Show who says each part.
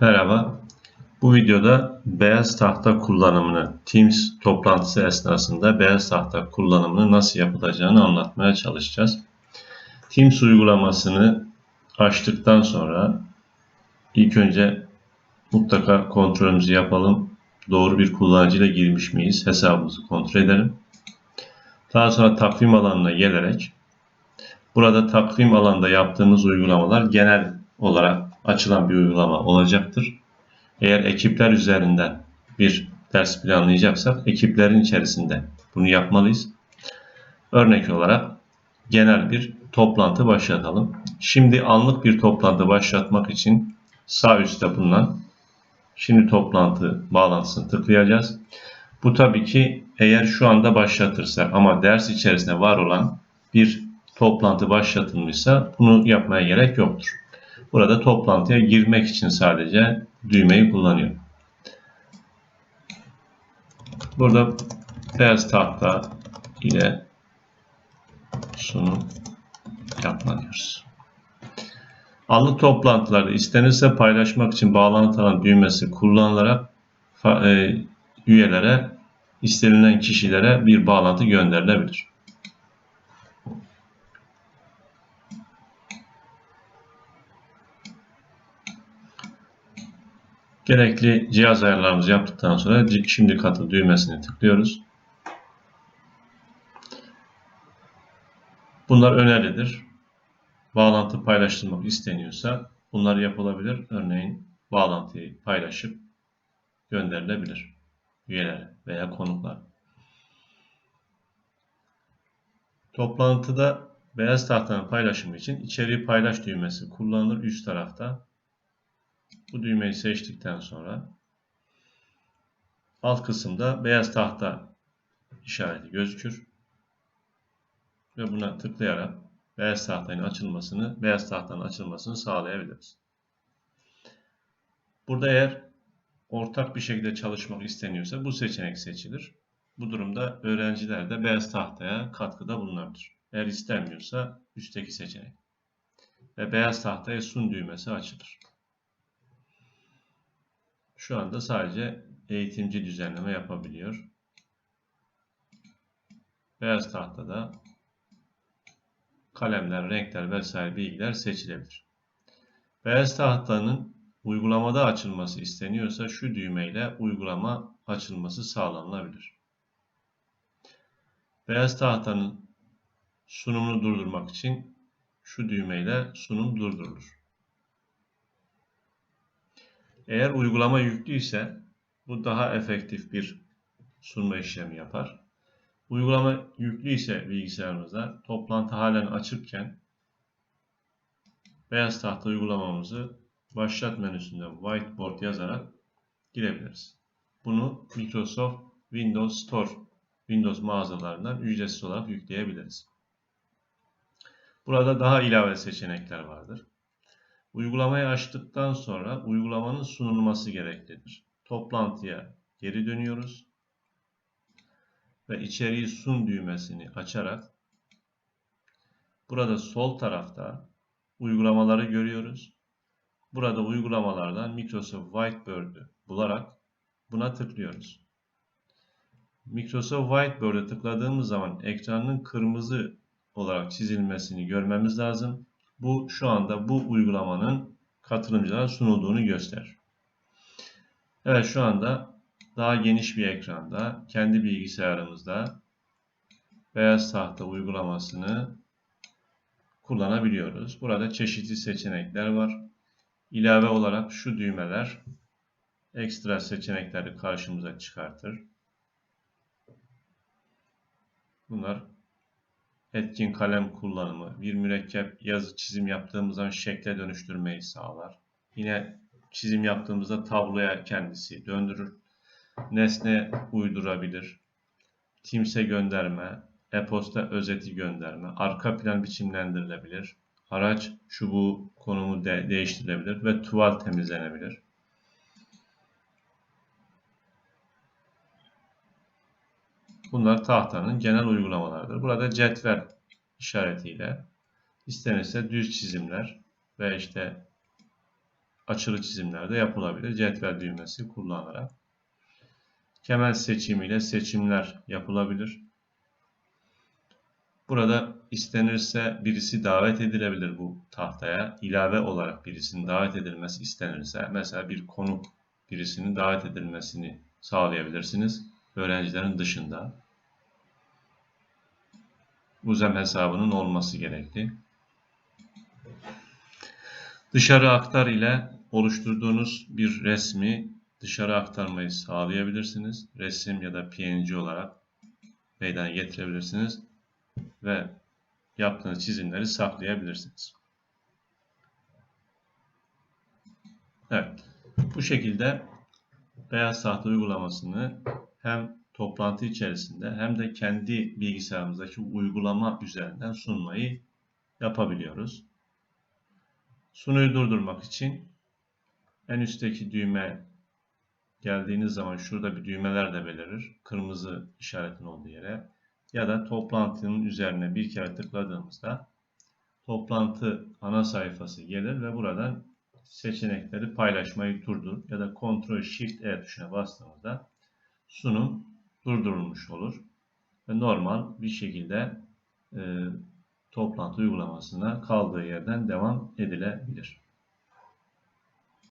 Speaker 1: Merhaba. Bu videoda beyaz tahta kullanımını, Teams toplantısı esnasında beyaz tahta kullanımını nasıl yapılacağını anlatmaya çalışacağız. Teams uygulamasını açtıktan sonra ilk önce mutlaka kontrolümüzü yapalım. Doğru bir kullanıcıyla girmiş miyiz? Hesabımızı kontrol edelim. Daha sonra takvim alanına gelerek burada takvim alanında yaptığımız uygulamalar genel olarak açılan bir uygulama olacaktır. Eğer ekipler üzerinden bir ders planlayacaksak ekiplerin içerisinde bunu yapmalıyız. Örnek olarak genel bir toplantı başlatalım. Şimdi anlık bir toplantı başlatmak için sağ üstte bulunan şimdi toplantı bağlantısını tıklayacağız. Bu tabii ki eğer şu anda başlatırsak ama ders içerisinde var olan bir toplantı başlatılmışsa bunu yapmaya gerek yoktur. Burada toplantıya girmek için sadece düğmeyi kullanıyorum. Burada beyaz tahta ile sunum yapma diyoruz. Anlık toplantılarda istenirse paylaşmak için bağlantı alan düğmesi kullanılarak e, üyelere, istenilen kişilere bir bağlantı gönderilebilir. Gerekli cihaz ayarlarımızı yaptıktan sonra şimdi katıl düğmesini tıklıyoruz. Bunlar önerilir. Bağlantı paylaştırmak isteniyorsa bunlar yapılabilir. Örneğin bağlantıyı paylaşıp gönderilebilir üyelere veya konuklar. Toplantıda beyaz tahtanın paylaşımı için içeriği paylaş düğmesi kullanılır üst tarafta. Bu düğmeyi seçtikten sonra alt kısımda beyaz tahta işareti gözükür. Ve buna tıklayarak beyaz tahtanın açılmasını, beyaz tahtanın açılmasını sağlayabiliriz. Burada eğer ortak bir şekilde çalışmak isteniyorsa bu seçenek seçilir. Bu durumda öğrenciler de beyaz tahtaya katkıda bulunabilir. Eğer istenmiyorsa üstteki seçenek. Ve beyaz tahtaya sun düğmesi açılır. Şu anda sadece eğitimci düzenleme yapabiliyor. Beyaz tahtada kalemler, renkler vesaire bilgiler seçilebilir. Beyaz tahtanın uygulamada açılması isteniyorsa şu düğmeyle uygulama açılması sağlanabilir. Beyaz tahtanın sunumunu durdurmak için şu düğmeyle sunum durdurulur. Eğer uygulama yüklüyse bu daha efektif bir sunma işlemi yapar. Uygulama yüklü ise bilgisayarımızda toplantı halen açıkken beyaz tahta uygulamamızı başlat menüsünde whiteboard yazarak girebiliriz. Bunu Microsoft Windows Store Windows mağazalarından ücretsiz olarak yükleyebiliriz. Burada daha ilave seçenekler vardır. Uygulamayı açtıktan sonra uygulamanın sunulması gereklidir. Toplantıya geri dönüyoruz ve içeriği sun düğmesini açarak burada sol tarafta uygulamaları görüyoruz. Burada uygulamalardan Microsoft Whiteboard'u bularak buna tıklıyoruz. Microsoft Whiteboard'a tıkladığımız zaman ekranın kırmızı olarak çizilmesini görmemiz lazım. Bu şu anda bu uygulamanın katılımcılara sunulduğunu gösterir. Evet şu anda daha geniş bir ekranda kendi bilgisayarımızda beyaz tahta uygulamasını kullanabiliyoruz. Burada çeşitli seçenekler var. İlave olarak şu düğmeler ekstra seçenekleri karşımıza çıkartır. Bunlar etkin kalem kullanımı, bir mürekkep yazı çizim yaptığımız zaman şekle dönüştürmeyi sağlar. Yine çizim yaptığımızda tabloya kendisi döndürür. Nesne uydurabilir. Timse gönderme, e-posta özeti gönderme, arka plan biçimlendirilebilir. Araç çubuğu konumu de değiştirilebilir ve tuval temizlenebilir. Bunlar tahtanın genel uygulamalarıdır. Burada cetvel işaretiyle istenirse düz çizimler ve işte açılı çizimlerde yapılabilir. Cetvel düğmesi kullanarak. Kemer seçimiyle seçimler yapılabilir. Burada istenirse birisi davet edilebilir bu tahtaya. İlave olarak birisinin davet edilmesi istenirse mesela bir konuk birisinin davet edilmesini sağlayabilirsiniz. Öğrencilerin dışında. Uzem hesabının olması gerekli. Dışarı aktar ile oluşturduğunuz bir resmi dışarı aktarmayı sağlayabilirsiniz. Resim ya da PNG olarak meydana getirebilirsiniz ve yaptığınız çizimleri saklayabilirsiniz. Evet. Bu şekilde beyaz tahta uygulamasını hem toplantı içerisinde hem de kendi bilgisayarımızdaki uygulama üzerinden sunmayı yapabiliyoruz. Sunuyu durdurmak için en üstteki düğme geldiğiniz zaman şurada bir düğmeler de belirir. Kırmızı işaretin olduğu yere ya da toplantının üzerine bir kere tıkladığımızda toplantı ana sayfası gelir ve buradan seçenekleri paylaşmayı durdur ya da Ctrl Shift E tuşuna bastığımızda sunum durdurulmuş olur ve normal bir şekilde e, toplantı uygulamasına kaldığı yerden devam edilebilir.